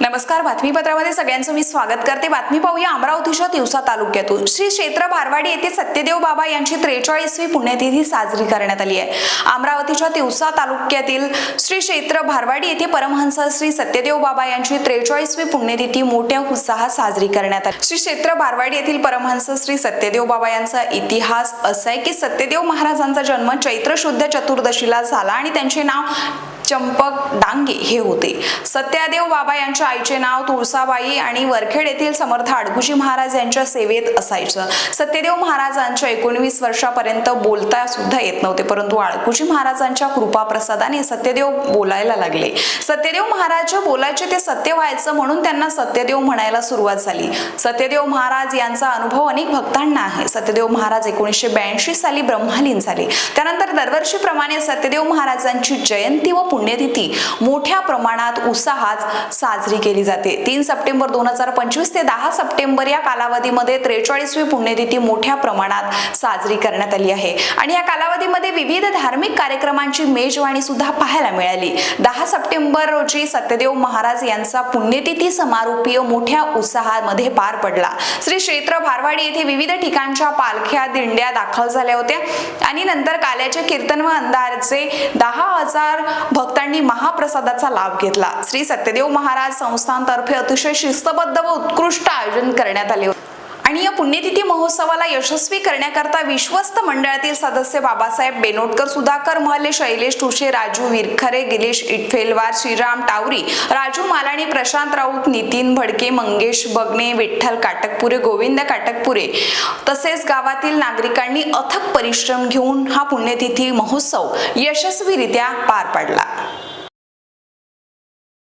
नमस्कार बातमीपत्रामध्ये सगळ्यांचं मी स्वागत करते. बातमी पाहूया अमरावतीच्या तिवसा तालुक्यातून. श्री क्षेत्र भारवाडी येथे सत्यदेव बाबा यांची त्रेचाळीसवी पुण्यतिथी साजरी करण्यात आली आहे. अमरावतीच्या तिवसा तालुक्यातील श्री क्षेत्र भारवाडी येथे परमहंस श्री सत्यदेव बाबा यांची त्रेचाळीसवी पुण्यतिथी मोठ्या उत्साहात साजरी करण्यात आली. श्री क्षेत्र भारवाडी येथील परमहंस श्री सत्यदेव बाबा यांचा इतिहास असा आहे की सत्यदेव महाराजांचा जन्म चैत्र शुद्ध चतुर्दशीला झाला आणि त्यांचे नाव चंपक डांगे हे होते. सत्यादेव बाबा यांच्या आईचे नाव तुळसाबाई आणि वरखेड येथील समर्थ अडगुजी महाराज यांच्या सेवेत असायचं. सत्यदेव महाराजांच्या एकोणवीस वर्षापर्यंत बोलता सुद्धा येत नव्हते परंतु अडगुजी महाराजांच्या कृपा प्रसादाने सत्यदेव बोलायला लागले. सत्यदेव महाराज बोलायचे ते सत्य व्हायचं म्हणून त्यांना सत्यदेव म्हणायला सुरुवात झाली. सत्यदेव महाराज यांचा अनुभव अनेक भक्तांना आहे. सत्यदेव महाराज एकोणीसशे ब्याऐंशी साली ब्रह्मालीन झाले. त्यानंतर दरवर्षीप्रमाणे सत्यदेव महाराजांची जयंती व पुण्यतिथी. मोठ्या प्रमाणात उत्साहात साजरी केली जाते. तीन सप्टेंबर दोन हजार पंचवीस ते दहा सप्टेंबर या कालावधीमध्ये त्रेचाळीसवी पुण्यतिथी मोठ्या प्रमाणात साजरी करण्यात आली आहे. आणि या कालावधीमध्ये विविध धार्मिक कार्यक्रमांची मेजवाणी सुद्धा पाहायला मिळाली. दहा सप्टेंबर रोजी सत्यदेव महाराज यांचा पुण्यतिथी समारोपीय मोठ्या उत्साहामध्ये पार पडला. श्री क्षेत्र भारवाडी येथे विविध ठिकाणच्या पालख्या दिंड्या दाखल झाल्या होत्या. आणि नंतर काल्याचे कीर्तन व अंधारचे दहा हजार भक्तांनी महाप्रसादाचा लाभ घेतला. श्री सत्यदेव महाराज संस्थांतर्फे अतिशय शिस्तबद्ध व उत्कृष्ट आयोजन करण्यात आले होते. आणि या पुण्यतिथी महोत्सवाला यशस्वी करण्याकरता विश्वस्त मंडळातील सदस्य बाबासाहेब बेनोटकर सुधाकर महले शैलेश ठुशे राजू विरखरे गिरीश इटफेलवार श्रीराम टावरी राजू मालाणी प्रशांत राऊत नितीन भडके मंगेश बगणे विठ्ठल काटकपुरे गोविंद काटकपुरे तसेच गावातील नागरिकांनी अथक परिश्रम घेऊन हा पुण्यतिथी महोत्सव यशस्वीरित्या पार पाडला.